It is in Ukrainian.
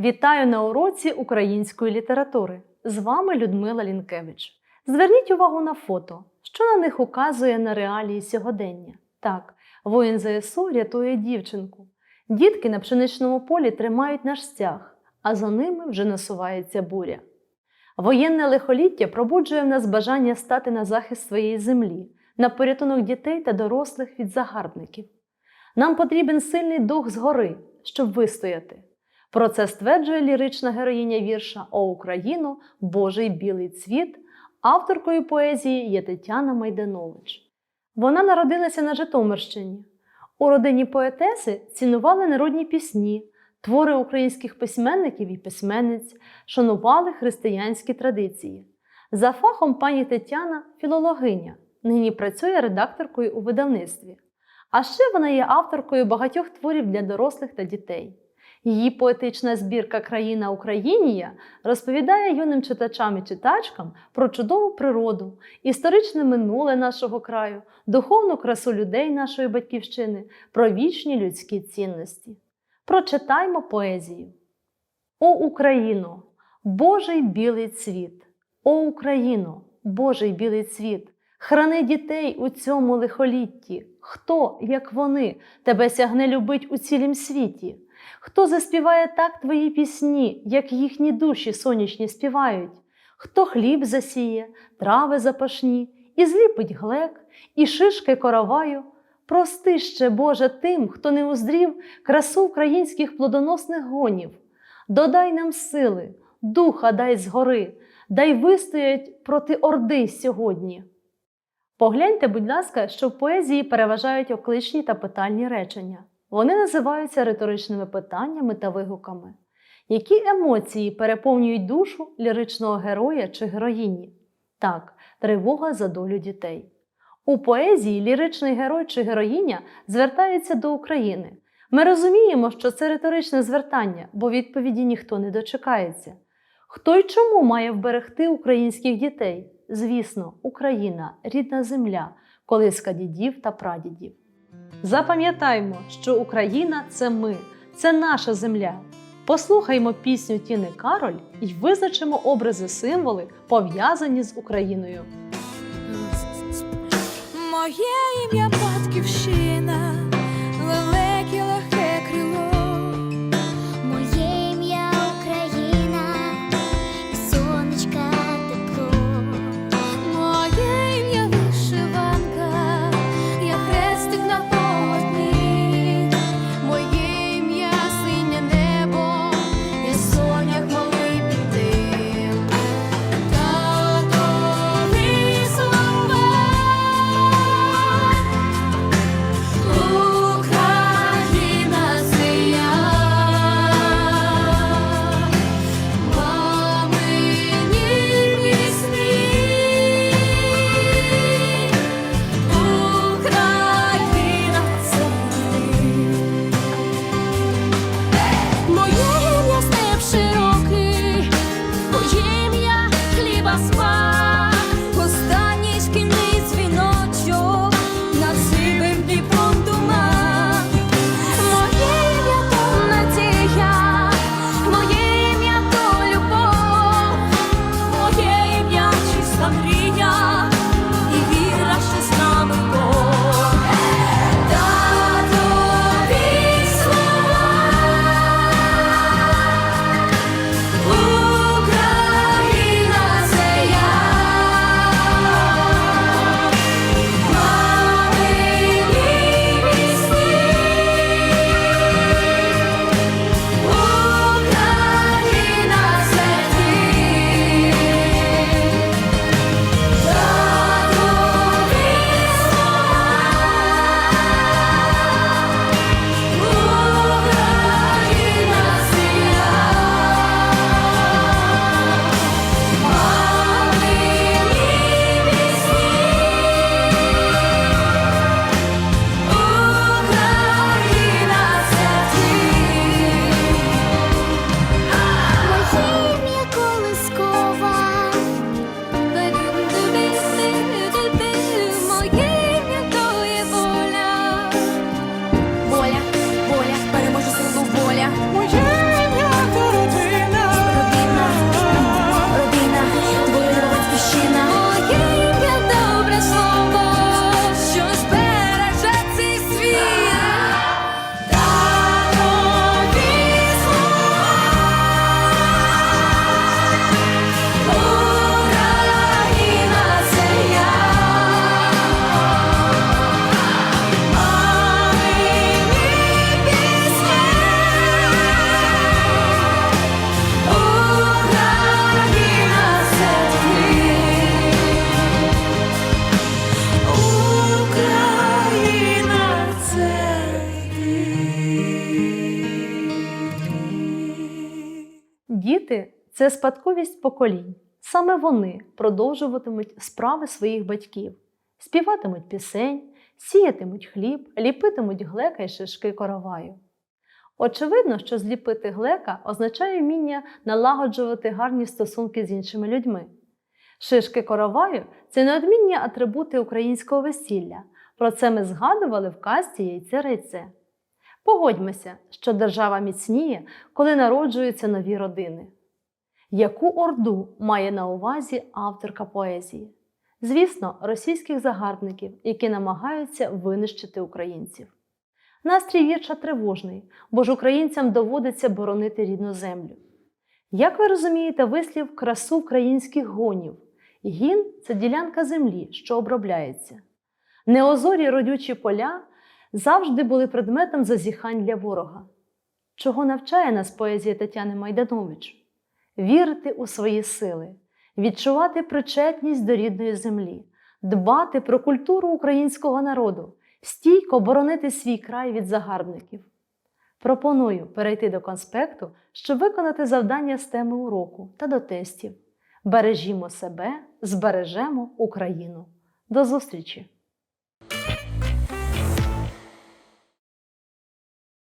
Вітаю на уроці української літератури. З вами Людмила Лінкевич. Зверніть увагу на фото, що на них указує на реалії сьогодення. Так, воїн ЗСУ рятує дівчинку. Дітки на пшеничному полі тримають наш стяг, а за ними вже насувається буря. Воєнне лихоліття пробуджує в нас бажання стати на захист своєї землі, на порятунок дітей та дорослих від загарбників. Нам потрібен сильний дух згори, щоб вистояти. Про це стверджує лірична героїня вірша О Україну, Божий білий цвіт. Авторкою поезії є Тетяна Майданович. Вона народилася на Житомирщині. У родині поетеси цінували народні пісні, твори українських письменників і письменниць, шанували християнські традиції. За фахом пані Тетяна філологиня, нині працює редакторкою у видавництві. А ще вона є авторкою багатьох творів для дорослих та дітей. Її поетична збірка Країна Українія розповідає юним читачам і читачкам про чудову природу, історичне минуле нашого краю, духовну красу людей нашої батьківщини, про вічні людські цінності. Прочитаймо поезію. О Україно, Божий білий цвіт! О Україно, Божий білий цвіт! Храни дітей у цьому лихолітті. Хто, як вони, тебе сягне любить у цілім світі? Хто заспіває так твої пісні, як їхні душі сонячні співають? Хто хліб засіє, трави запашні, і зліпить глек, і шишки короваю? Прости ще, Боже, тим, хто не уздрів красу українських плодоносних гонів. Додай нам сили, духа дай згори, дай вистоять проти орди сьогодні. Погляньте, будь ласка, що в поезії переважають окличні та питальні речення. Вони називаються риторичними питаннями та вигуками. Які емоції переповнюють душу ліричного героя чи героїні? Так, тривога за долю дітей. У поезії ліричний герой чи героїня звертається до України. Ми розуміємо, що це риторичне звертання, бо відповіді ніхто не дочекається. Хто й чому має вберегти українських дітей? Звісно, Україна, рідна земля, колиска дідів та прадідів. Запам'ятаймо, що Україна це ми, це наша земля. Послухаймо пісню Тіни Кароль і визначимо образи символи, пов'язані з Україною. Моє ім'я батьківщина, це спадковість поколінь. Саме вони продовжуватимуть справи своїх батьків, співатимуть пісень, сіятимуть хліб, ліпитимуть глека й шишки короваю. Очевидно, що зліпити глека означає вміння налагоджувати гарні стосунки з іншими людьми. Шишки короваю це неодмінні атрибути українського весілля. Про це ми згадували в казці яйце райце. Погодьмося, що держава міцніє, коли народжуються нові родини. Яку орду має на увазі авторка поезії? Звісно, російських загарбників, які намагаються винищити українців. Настрій вірша тривожний, бо ж українцям доводиться боронити рідну землю. Як ви розумієте вислів красу українських гонів? Гін це ділянка землі, що обробляється. Неозорі родючі поля завжди були предметом зазіхань для ворога. Чого навчає нас поезія Тетяни Майданович? Вірити у свої сили, відчувати причетність до рідної землі, дбати про культуру українського народу, стійко боронити свій край від загарбників. Пропоную перейти до конспекту, щоб виконати завдання з теми уроку та до тестів. Бережімо себе, збережемо Україну. До зустрічі!